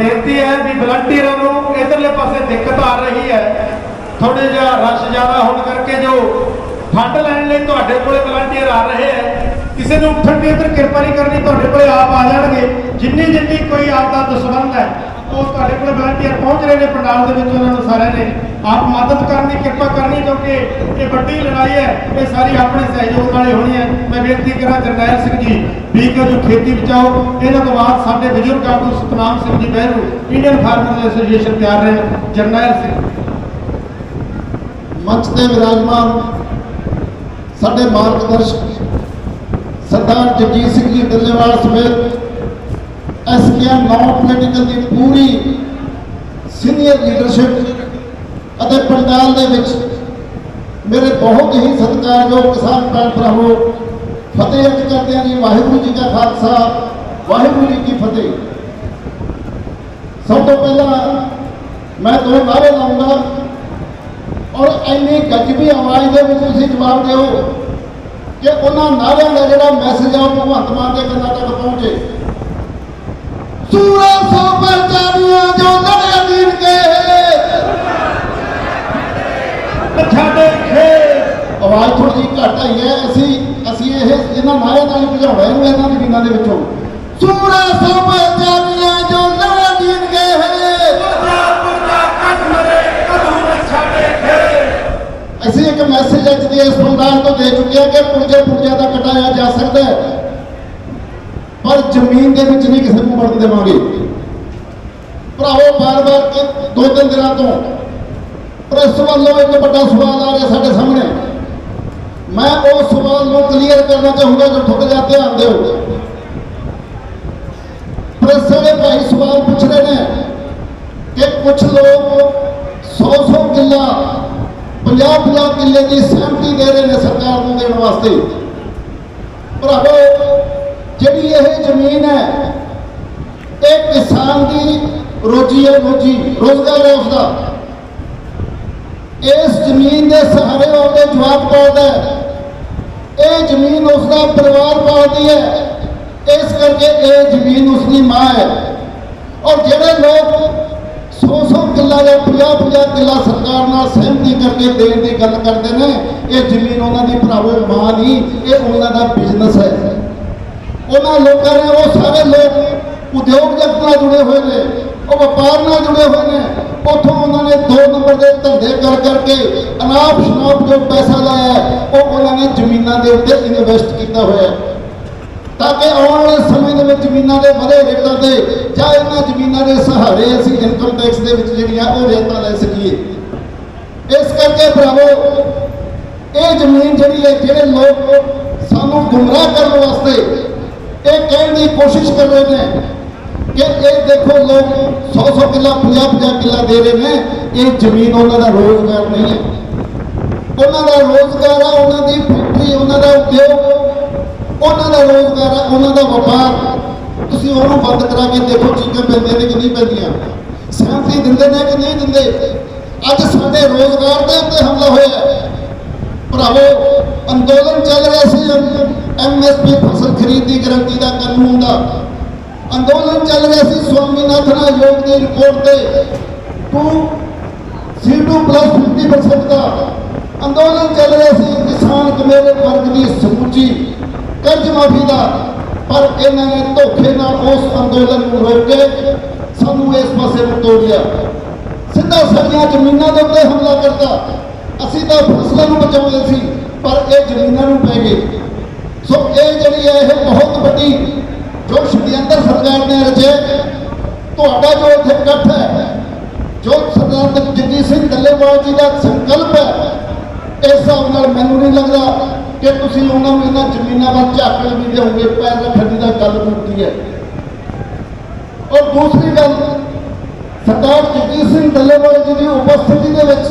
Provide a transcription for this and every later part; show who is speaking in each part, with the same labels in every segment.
Speaker 1: ਅਹ ਬੇਨਤੀ ਹੈ ਵੀ ਵਲੰਟੀਅਰਾਂ ਨੂੰ ਇਧਰਲੇ ਪਾਸੇ ਦਿੱਕਤ ਆ ਰਹੀ ਹੈ। ਥੋੜੇ ਜਿਹਾ ਰਸ਼ ਜ਼ਿਆਦਾ ਹੋਣ ਕਰਕੇ ਜੋ ਫੰਡ ਲੈਣ ਲਈ ਤੁਹਾਡੇ ਕੋਲੇ ਵਲੰਟੀਅਰ ਆ ਰਹੇ ਹੈ ਕਿਸੇ ਨੂੰ ਉੱਠਣ ਦੀ ਇੱਧਰ ਕਿਰਪਾ ਨਹੀਂ ਕਰਨੀ, ਤੁਹਾਡੇ ਕੋਲੇ ਆਪ ਆ ਜਾਣਗੇ। ਜਿੰਨੀ ਜਿੰਨੀ ਕੋਈ ਆਪ ਦਾ ਦੁਸ਼ਮਣ ਹੈ, ਉਹ ਤੁਹਾਡੇ ਕੋਲੇ ਵਲੰਟੀਅਰ ਪਹੁੰਚ ਰਹੇ ਨੇ ਪੰਡਾਲ ਦੇ ਵਿੱਚ ਉਹਨਾਂ ਨੂੰ ਸਾਰਿਆਂ ਨੇ। ਆਪ ਮਦਦ ਕਰਨ ਦੀ ਕਿਰਪਾ ਕਰਨੀ, ਕਿਉਂਕਿ ਇਹ ਵੱਡੀ ਲੜਾਈ ਹੈ, ਇਹ ਸਾਰੀ ਆਪਣੇ ਸਹਿਯੋਗ ਵਾਲੀ ਹੋਣੀ ਹੈ। ਮੈਂ ਬੇਨਤੀ ਕਰਾਂ, ਜਰਨੈਲ ਸਿੰਘ ਜੀ ਵੀਕੋ ਜੋ ਖੇਤੀ ਬਚਾਓ। ਇਹਨਾਂ ਤੋਂ ਬਾਅਦ ਸਾਡੇ ਬਜ਼ੁਰਗ ਆਗੂ ਸਤਨਾਮ ਸਿੰਘ ਜੀ ਬਹਿਰੂ ਇੰਡੀਅਨ ਫਾਰਮਰ ਐਸੋਸੀਏਸ਼ਨ ਤਿਆਰ ਰਹੇ ਜਰਨੈਲ ਸਿੰਘ।
Speaker 2: ਮੰਚ ਤੇ ਵਿਰਾਜਮਾਨ ਸਾਡੇ ਮਾਰਗਦਰਸ਼ਕ ਸਰਦਾਰ ਜਗਜੀਤ ਸਿੰਘ ਜੀ ਡੱਲੇਵਾਲ ਸਮੇਤ ਐਸਕੇਐਮ ਨਾਨ ਪੋਲੀਟੀਕਲ ਦੀ ਪੂਰੀ ਸੀਨੀਅਰ ਲੀਡਰਸ਼ਿਪ ਅਤੇ ਪੰਡਾਲ ਦੇ ਵਿੱਚ ਮੇਰੇ ਬਹੁਤ ਹੀ ਸਤਿਕਾਰਯੋਗ ਕਿਸਾਨ ਭੈਣ ਭਰਾਵੋ, ਫਤਿਹ ਅਰਜ਼ ਕਰਦੇ ਹਾਂ ਜੀ, ਵਾਹਿਗੁਰੂ ਜੀ ਕਾ ਖਾਲਸਾ, ਵਾਹਿਗੁਰੂ ਜੀ ਕੀ ਫਤਿਹ। ਸਭ ਤੋਂ ਪਹਿਲਾਂ ਮੈਂ ਦੋ ਨਾਰੇ ਲਾਉਂਗਾ ਔਰ ਇੰਨੀ ਗੱਜਵੀ ਆਵਾਜ਼ ਦੇ ਵਿੱਚ ਤੁਸੀਂ ਜਵਾਬ ਦਿਓ। ਕਿ ਉਹਨਾਂ ਨਾਰਿਆਂ ਦਾ ਜਿਹੜਾ ਮੈਸੇਜ ਆ ਭਗਵੰਤ ਮਾਨ ਦੇ ਕੰਨਾਂ ਤੱਕ ਪਹੁੰਚੇ। ਸੂਰਾ ਸੋ ਪਰਚਾਨੀਆਂ ਜੋ ਲੜਿਆ ਦੀਨ ਕੇ।
Speaker 1: ਸਾਡੇ ਖੇਤ
Speaker 2: ਆਵਾਜ਼ ਥੋੜੀ ਘੱਟ ਆਈ ਹੈ। ਅਸੀਂ ਅਸੀਂ ਇਹ ਇਹਨਾਂ ਨਾਰਿਆਂ ਨਾਲ ਹੀ ਭਜਾਉਣਾ ਇਹਨੂੰ ਇਹਨਾਂ ਦੀ ਵੀਨਾਂ ਦੇ ਵਿੱਚੋਂ। ਸੂਰਾ ਸੋ ਪਰਚਾਨੀਆਂ ਮੈਸੇਜ ਅੱਜ ਦੇ ਇਸ ਪ੍ਰੋਗਰਾਮ ਤੋਂ ਦੇ ਚੁੱਕੇ ਹਾਂ ਕਿ ਪੁਰਜੇ ਪੁਰਜਿਆਂ ਦਾ ਕਟਾਇਆ ਜਾ ਸਕਦਾ ਹੈ। ਪਰ ਜ਼ਮੀਨ ਦੇ ਵਿੱਚ ਨਹੀਂ ਕਿਸੇ ਨੂੰ ਵੜਨ ਦੇਵਾਂਗੇ। ਭਰਾਵੋ ਬਾਰ-ਬਾਰ ਦੋ ਤਿੰਨ ਦਿਨਾਂ ਤੋਂ ਪ੍ਰੈਸ ਵੱਲੋਂ ਇੱਕ ਵੱਡਾ ਸਵਾਲ ਆ ਰਿਹਾ ਸਾਡੇ ਸਾਹਮਣੇ। ਮੈਂ ਉਹ ਸਵਾਲ ਨੂੰ ਕਲੀਅਰ ਕਰਨਾ ਚਾਹੂੰਗਾ ਜੋ ਠੁਕ ਜਾ ਧਿਆਨ ਦਿਓ। ਪ੍ਰੈਸ ਵਾਲੇ ਭਾਈ ਸਵਾਲ ਪੁੱਛ ਰਹੇ ਨੇ ਕਿ ਕੁਝ ਲੋਕ 100-100 ਕਿੱਲਾ 50-50 ਕਿੱਲੇ ਦੀ ਸਹਿਮਤੀ ਦੇ ਰਹੇ ਨੇ ਸਰਕਾਰ ਨੂੰ ਦੇਣ ਵਾਸਤੇ। ਭਰਾਵੋ, ਜਿਹੜੀ ਇਹ ਜ਼ਮੀਨ ਹੈ, ਇਹ ਕਿਸਾਨ ਦੀ ਰੋਜੀ ਹੈ ਰੋਜੀ, ਰੋਜ਼ਗਾਰ ਹੈ ਉਸਦਾ। ਇਸ ਜ਼ਮੀਨ ਦੇ ਸਹਾਰੇ ਉਹਦੇ ਜਵਾਬ ਪਾਉਂਦਾ ਇਹ ਜ਼ਮੀਨ ਉਸਦਾ ਪਰਿਵਾਰ ਪਾਲਦੀ ਹੈ। ਇਸ ਕਰਕੇ ਇਹ ਜ਼ਮੀਨ ਉਸਦੀ ਮਾਂ ਹੈ। ਔਰ ਜਿਹੜੇ ਲੋਕ 50-50 ਸਰਕਾਰ ਨਾਲ ਸਹਿਮਤੀ ਕਰਕੇ ਦੇਣ ਦੀ ਗੱਲ ਕਰਦੇ ਨੇ, ਇਹ ਜ਼ਮੀਨ ਉਹਨਾਂ ਦੀ ਭਰਾਵੋ ਮਾਂ ਨਹੀਂ, ਇਹ ਉਹਨਾਂ ਦਾ ਬਿਜ਼ਨਸ ਹੈ। ਉਹਨਾਂ ਲੋਕਾਂ ਨੇ, ਉਹ ਸਾਰੇ ਲੋਕ ਉਦਯੋਗ ਜਗਤ ਨਾਲ ਜੁੜੇ ਹੋਏ ਨੇ, ਉਹ ਵਪਾਰ ਨਾਲ ਜੁੜੇ ਹੋਏ ਨੇ। ਉੱਥੋਂ ਉਹਨਾਂ ਨੇ ਦੋ ਨੰਬਰ ਦੇ ਧੰਦੇ ਕਰ ਕਰਕੇ ਅਨਾਪ ਸ਼ਨਾਪ ਜੋ ਪੈਸਾ ਲਾਇਆ, ਉਹ ਉਹਨਾਂ ਨੇ ਜ਼ਮੀਨਾਂ ਦੇ ਉੱਤੇ ਇਨਵੈਸਟ ਕੀਤਾ ਹੋਇਆ। ਤਾਂ ਕਿ ਆਉਣ ਵਾਲੇ ਸਮੇਂ ਦੇ ਵਿੱਚ ਜ਼ਮੀਨਾਂ ਦੇ ਵਧੇ ਰੇਟਾਂ ਤੇ ਜਾਂ ਇਹਨਾਂ ਜ਼ਮੀਨਾਂ ਦੇ ਸਹਾਰੇ ਅਸੀਂ ਇਨਕਮ ਟੈਕਸ ਦੇ ਵਿੱਚ ਜਿਹੜੀਆਂ ਉਹ ਰੇਟਾਂ ਲੈ ਸਕੀਏ। ਇਸ ਕਰਕੇ ਭਰਾਵੋ, ਇਹ ਜ਼ਮੀਨ ਜਿਹੜੀ ਹੈ, ਜਿਹੜੇ ਲੋਕ ਸਾਨੂੰ ਗੁੰਮਰਾਹ ਕਰਨ ਵਾਸਤੇ ਇਹ ਕਹਿਣ ਦੀ ਕੋਸ਼ਿਸ਼ ਕਰ ਰਹੇ ਨੇ ਕਿ ਇਹ ਦੇਖੋ ਲੋਕ 100-100 ਕਿੱਲਾ 50-50 ਕਿੱਲਾ ਦੇ ਰਹੇ ਨੇ। ਇਹ ਜ਼ਮੀਨ ਉਹਨਾਂ ਦਾ ਰੋਜ਼ਗਾਰ ਨਹੀਂ ਹੈ। ਉਹਨਾਂ ਦਾ ਰੋਜ਼ਗਾਰ ਆ, ਉਹਨਾਂ ਦੀ ਫੈਕਟਰੀ, ਉਹਨਾਂ ਦਾ ਉਦਯੋਗ ਉਹਨਾਂ ਦਾ ਰੋਜ਼ਗਾਰ ਉਹਨਾਂ ਦਾ ਵਪਾਰ। ਤੁਸੀਂ ਉਹਨੂੰ ਬੰਦ ਕਰਾ ਕੇ ਦੇਖੋ ਚੀਜ਼ਾਂ ਪੈਂਦੀਆਂ ਨੇ ਕਿ ਨਹੀਂ ਪੈਂਦੀਆਂ। ਸਹਿਮਤੀ ਦਿੰਦੇ ਨੇ ਕਿ ਨਹੀਂ ਦਿੰਦੇ? ਅੱਜ ਸਾਡੇ ਰੋਜ਼ਗਾਰ ਦੇ ਉੱਤੇ ਹਮਲਾ ਹੋਇਆ ਹੈ। ਭਰਾਵੋ, ਅੰਦੋਲਨ ਚੱਲ ਰਿਹਾ ਸੀ। ਐਮਐਸਪੀ ਫਸਲ ਖਰੀਦ ਦੀ ਗਰੰਟੀ ਦਾ ਕਾਨੂੰਨ ਦਾ। ਅੰਦੋਲਨ ਚੱਲ ਰਿਹਾ ਸੀ ਸਵਾਮੀਨਾਥਨ ਆਯੋਗ ਦੀ ਰਿਪੋਰਟ ਤੇ। ਟੂ C2 ਪਲੱਸ 50% ਦਾ। ਅੰਦੋਲਨ ਚੱਲ ਰਿਹਾ ਸੀ ਕਿਸਾਨ ਕਮੇਰੇ ਵਰਗ ਦੀ ਸਮੁੱਚੀ ਕਰਜ਼ ਮਾਫੀ ਦਾ, ਪਰ ਇਹਨਾਂ ਨੇ ਧੋਖੇ ਨਾਲ ਉਸ ਅੰਦੋਲਨ ਨੂੰ ਰੋਕ ਕੇ ਸਾਨੂੰ ਇਸ ਪਾਸੇ ਨੂੰ ਤੋੜ ਲਿਆ ਸਿੱਧਾ ਸਾਡੀਆਂ ਜ਼ਮੀਨਾਂ ਦੇ ਉੱਤੇ ਹਮਲਾ ਕਰਤਾ। ਅਸੀਂ ਤਾਂ ਫਸਲਾਂ ਨੂੰ ਬਚਾਉਂਦੇ ਸੀ, ਪਰ ਇਹ ਜ਼ਮੀਨਾਂ ਨੂੰ ਪੈ ਗਏ। ਸੋ ਇਹ ਜਿਹੜੀ ਹੈ, ਇਹ ਬਹੁਤ ਵੱਡੀ ਜੋ ਸ਼ਡਿਅੰਤਰ ਸਰਕਾਰ ਨੇ ਰਚਿਆ। ਤੁਹਾਡਾ ਜੋ ਇੱਥੇ ਇਕੱਠ ਹੈ, ਜੋ ਸਰਦਾਰ ਜਗਜੀਤ ਸਿੰਘ ਦੱਲੇਵਾਲ ਜੀ ਦਾ ਸੰਕਲਪ ਹੈ, ਇਸ ਹਿਸਾਬ ਨਾਲ ਮੈਨੂੰ ਨਹੀਂ ਲੱਗਦਾ ਕਿ ਤੁਸੀਂ ਉਹਨਾਂ ਨੂੰ ਇਹਨਾਂ ਜ਼ਮੀਨਾਂ ਵੱਲ ਝਾਕਣ ਵੀ ਦਿਓਗੇ ਪੈਰ ਰੱਖਣ ਦੀ ਤਾਂ ਗੱਲ ਮੁੱਕਦੀ ਹੈ। ਔਰ ਦੂਸਰੀ ਗੱਲ, ਸਰਦਾਰ ਜਗਜੀਤ ਸਿੰਘ ਡੱਲੇਵਾਲ ਜੀ ਦੀ ਉਪਸਥਿਤੀ ਦੇ ਵਿੱਚ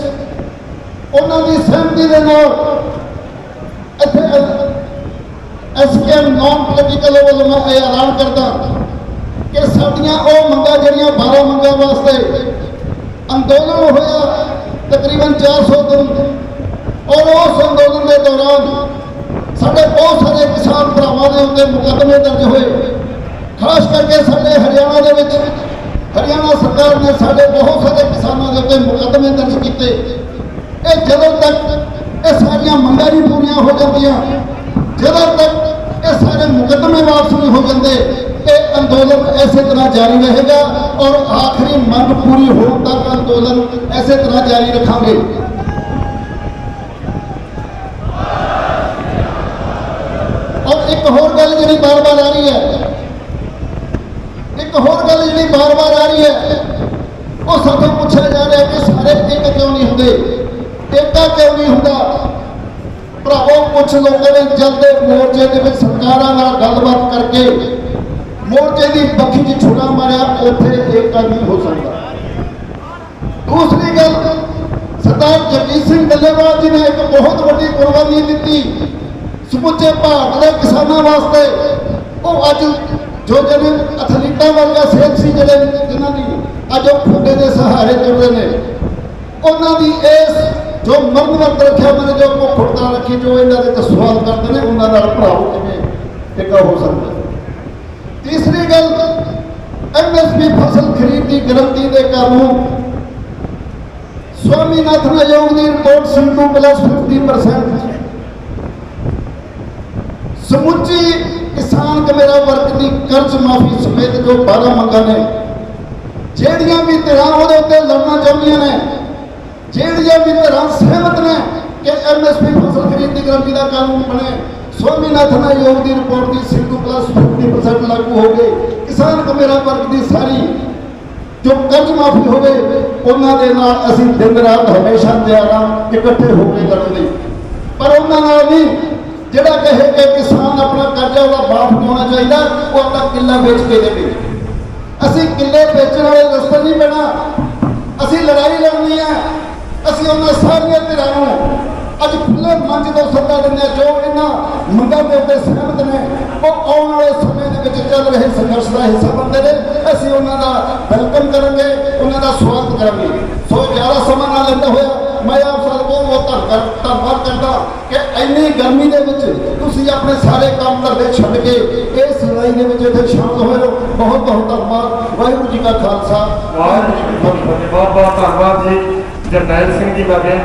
Speaker 2: ਉਹਨਾਂ ਦੀ ਸਹਿਮਤੀ ਦੇ ਨਾਲ ਇੱਥੇ ਐਸਕੇਐਮ ਨਾਨ ਪੋਲੀਟੀਕਲ ਵੱਲੋਂ ਮੈਂ ਇਹ ਐਲਾਨ ਕਰਦਾ ਕਿ ਸਾਡੀਆਂ ਉਹ ਮੰਗਾਂ ਜਿਹੜੀਆਂ 12 ਮੰਗਾਂ ਵਾਸਤੇ ਅੰਦੋਲਨ ਹੋਇਆ ਤਕਰੀਬਨ 400 ਦਿਨ, ਔਰ ਉਸ ਅੰਦੋਲਨ ਦੇ ਦੌਰਾਨ ਸਾਡੇ ਬਹੁਤ ਸਾਰੇ ਕਿਸਾਨ ਭਰਾਵਾਂ ਦੇ ਉੱਤੇ ਮੁਕੱਦਮੇ ਦਰਜ ਹੋਏ। ਖਾਸ ਕਰਕੇ ਸਾਡੇ ਹਰਿਆਣਾ ਦੇ ਵਿੱਚ, ਹਰਿਆਣਾ ਸਰਕਾਰ ਨੇ ਸਾਡੇ ਬਹੁਤ ਸਾਰੇ ਕਿਸਾਨਾਂ ਦੇ ਉੱਤੇ ਮੁਕੱਦਮੇ ਦਰਜ ਕੀਤੇ। ਇਹ ਜਦੋਂ ਤੱਕ ਇਹ ਸਾਰੀਆਂ ਮੰਗਾਂ ਨਹੀਂ ਪੂਰੀਆਂ ਹੋ ਜਾਂਦੀਆਂ, ਜਦੋਂ ਤੱਕ ਇਹ ਸਾਰੇ ਮੁਕੱਦਮੇ ਵਾਪਸ ਨਹੀਂ ਹੋ ਜਾਂਦੇ, ਇਹ ਅੰਦੋਲਨ ਇਸੇ ਤਰ੍ਹਾਂ ਜਾਰੀ ਰਹੇਗਾ ਔਰ ਆਖਰੀ ਮੰਗ ਪੂਰੀ ਹੋਣ ਤੱਕ ਅੰਦੋਲਨ ਇਸੇ ਤਰ੍ਹਾਂ ਜਾਰੀ ਰੱਖਾਂਗੇ ਔਰ ਇੱਕ ਹੋਰ ਗੱਲ ਜਿਹੜੀ ਬਾਰ-ਬਾਰ ਆ ਰਹੀ ਹੈ। ਇੱਕ ਹੋਰ ਗੱਲ ਜਿਹੜੀ ਬਾਰ-ਬਾਰ ਆ ਰਹੀ ਹੈ, ਉਹ ਸਾਨੂੰ ਪੁੱਛਿਆ ਜਾ ਰਿਹਾ ਕਿ ਸਾਰੇ ਇੱਕ ਕਿਉਂ ਨਹੀਂ ਹੁੰਦੇ? ਏਕਾ ਕਿਉਂ ਨਹੀਂ ਹੁੰਦਾ? ਭਰਾਵੋ ਕੁਝ ਲੋਕਾਂ ਨੇ ਜਲਦੇ ਮੋਰਚੇ ਦੇ ਵਿੱਚ ਸਰਕਾਰਾਂ ਨਾਲ ਗੱਲਬਾਤ ਕਰਕੇ ਮੋਰਚੇ ਦੀ ਬੱਖੀ 'ਚ ਛੁਰਾ ਮਾਰਿਆ, ਉੱਥੇ ਏਕਾ ਨਹੀਂ ਹੋ ਸਕਦਾ। ਦੂਸਰੀ ਗੱਲ, ਸਰਦਾਰ ਜਗਜੀਤ ਸਿੰਘ ਡੱਲੇਵਾਲ ਜੀ ਨੇ ਇੱਕ ਬਹੁਤ ਵੱਡੀ ਕੁਰਬਾਨੀ ਦਿੱਤੀ। ਸਮੁੱਚੇ ਭਾਰਤ ਦੇ ਕਿਸਾਨਾਂ ਵਾਸਤੇ ਉਹ ਅੱਜ ਜੋ ਜਿਹਨੇ ਅਥਲੀਟਾਂ ਵਰਗਾ ਸਿਹਤ ਸੀ ਜਿਹੜੇ ਜਿਨ੍ਹਾਂ ਦੀ ਅੱਜ ਉਹ ਖੁੱਡੇ ਦੇ ਸਹਾਰੇ ਤੁਰਦੇ ਨੇ, ਉਹਨਾਂ ਦੀ ਇਸ ਜੋ ਮਰਨ ਵਰਤ ਰੱਖਿਆ ਮਨ ਜੋ ਭੁੱਖ ਹੜਤਾਲ ਰੱਖੀ, ਜੋ ਇਹਨਾਂ ਦੇ ਤੇ ਸਵਾਲ ਕਰਦੇ ਨੇ, ਉਹਨਾਂ ਨਾਲ ਭਰਾਓ ਕਿਵੇਂ ਟਿਕਾ ਹੋ ਸਕਦਾ ਤੀਸਰੀ ਗੱਲ ਐਮਐਸਪੀ ਫਸਲ ਖਰੀਦ ਦੀ ਗਰੰਟੀ ਦੇ ਕਾਨੂੰਨ। ਸਵਾਮੀਨਾਥਨ ਆਯੋਗ ਦੀ ਰਿਪੋਰਟ ਸਿੰਧੂ ਪਲੱਸ 50% ਸਮੁੱਚੀ ਕਿਸਾਨ ਕਮੇਰਾ ਵਰਗ ਦੀ ਕਰਜ਼ ਮਾਫੀ ਸਮੇਤ ਜੋ 12 ਮੰਗਾਂ ਨੇ, ਜਿਹੜੀਆਂ ਵੀ ਧਿਰਾਂ ਉਹਦੇ ਉੱਤੇ ਲੜਨਾ ਚਾਹੁੰਦੀਆਂ ਨੇ, ਜਿਹੜੀਆਂ ਵੀ ਧਿਰਾਂ ਸਹਿਮਤ ਨੇ ਕਿ ਐਮਐਸਪੀ ਫਸਲ ਖਰੀਦ ਦੀ ਦਾ ਕਾਨੂੰਨ ਬਣੇ, ਸਵਾਮੀਨਾਥਨ ਆਯੋਗ ਦੀ ਰਿਪੋਰਟ ਦੀ ਸਿੰਧੂ ਪਲੱਸ 50% ਲਾਗੂ ਹੋ ਗਏ ਕਿਸਾਨ ਕਮੇਰਾ ਵਰਗ ਦੀ ਸਾਰੀ ਜੋ ਕਰਜ਼ ਮਾਫੀ ਹੋਵੇ, ਉਹਨਾਂ ਦੇ ਨਾਲ ਅਸੀਂ ਦਿਨ ਰਾਤ ਹਮੇਸ਼ਾ ਤਿਆਰ ਹਾਂ, ਇਕੱਠੇ ਹੋ ਕੇ ਲੜਨ ਲਈ। ਪਰ ਉਹਨਾਂ ਨਾਲ ਨਹੀਂ ਜਿਹੜਾ ਕਹੇ ਕਿ ਕਿਸਾਨ ਆਪਣਾ ਕਰਜ਼ਾ ਉਹਦਾ ਮਾਫ ਹੋਣਾ ਚਾਹੀਦਾ, ਉਹ ਆਪਣਾ ਕਿੱਲਾ ਵੇਚ ਕੇ ਦੇਵੇ। ਅਸੀਂ ਕਿੱਲੇ ਵੇਚਣ ਵਾਲੇ ਰਸਤੇ ਨਹੀਂ ਪੈਣਾ ਅਸੀਂ ਲੜਾਈ ਲੜਨੀ ਹੈ। ਅਸੀਂ ਉਹਨਾਂ ਸਾਰੀਆਂ ਧਿਰਾਂ ਨੂੰ ਅੱਜ ਖੁੱਲੇ ਮੰਚ ਤੋਂ ਸੱਦਾ ਦਿੰਦੇ ਹਾਂ, ਜੋ ਇਹਨਾਂ ਮੰਗਾਂ ਦੇ ਉੱਤੇ ਸਹਿਮਤ ਨੇ, ਉਹ ਆਉਣ ਵਾਲੇ ਸਮੇਂ ਦੇ ਵਿੱਚ ਚੱਲ ਰਹੇ ਸੰਘਰਸ਼ ਦਾ ਹਿੱਸਾ ਬਣਦੇ ਨੇ। ਅਸੀਂ ਉਹਨਾਂ ਦਾ ਵੈਲਕਮ ਕਰਾਂਗੇ, ਉਹਨਾਂ ਦਾ ਸਵਾਗਤ ਕਰਾਂਗੇ। ਸੋ ਜ਼ਿਆਦਾ ਸਮਾਂ ਨਾ ਲੈਂਦਾ ਹੋਇਆ, ਮੈਂ ਆਪ ਬਹੁਤ ਧੰਨਵਾਦ ਧੰਨਵਾਦ ਕਰਦਾ ਕਿ ਇੰਨੀ ਗਰਮੀ ਦੇ ਵਿੱਚ ਤੁਸੀਂ ਆਪਣੇ ਸਾਰੇ ਕੰਮ ਕਰਦੇ ਛੱਡ ਕੇ ਇਸ ਲੜਾਈ ਦੇ ਵਿੱਚ ਇੱਥੇ ਸ਼ਾਮਲ ਹੋਏ ਹੋ ਬਹੁਤ ਬਹੁਤ ਧੰਨਵਾਦ ਵਾਹਿਗੁਰੂ ਜੀ ਕਾ ਖਾਲਸਾ
Speaker 3: ਵਾਹਿਗੁਰੂ ਜੀ ਕੀ ਫਤਿਹ ਬਹੁਤ ਬਹੁਤ ਧੰਨਵਾਦ ਜੀ ਜਰਨੈਲ ਸਿੰਘ ਜੀ ਦਾ ਬੇਨਤੀ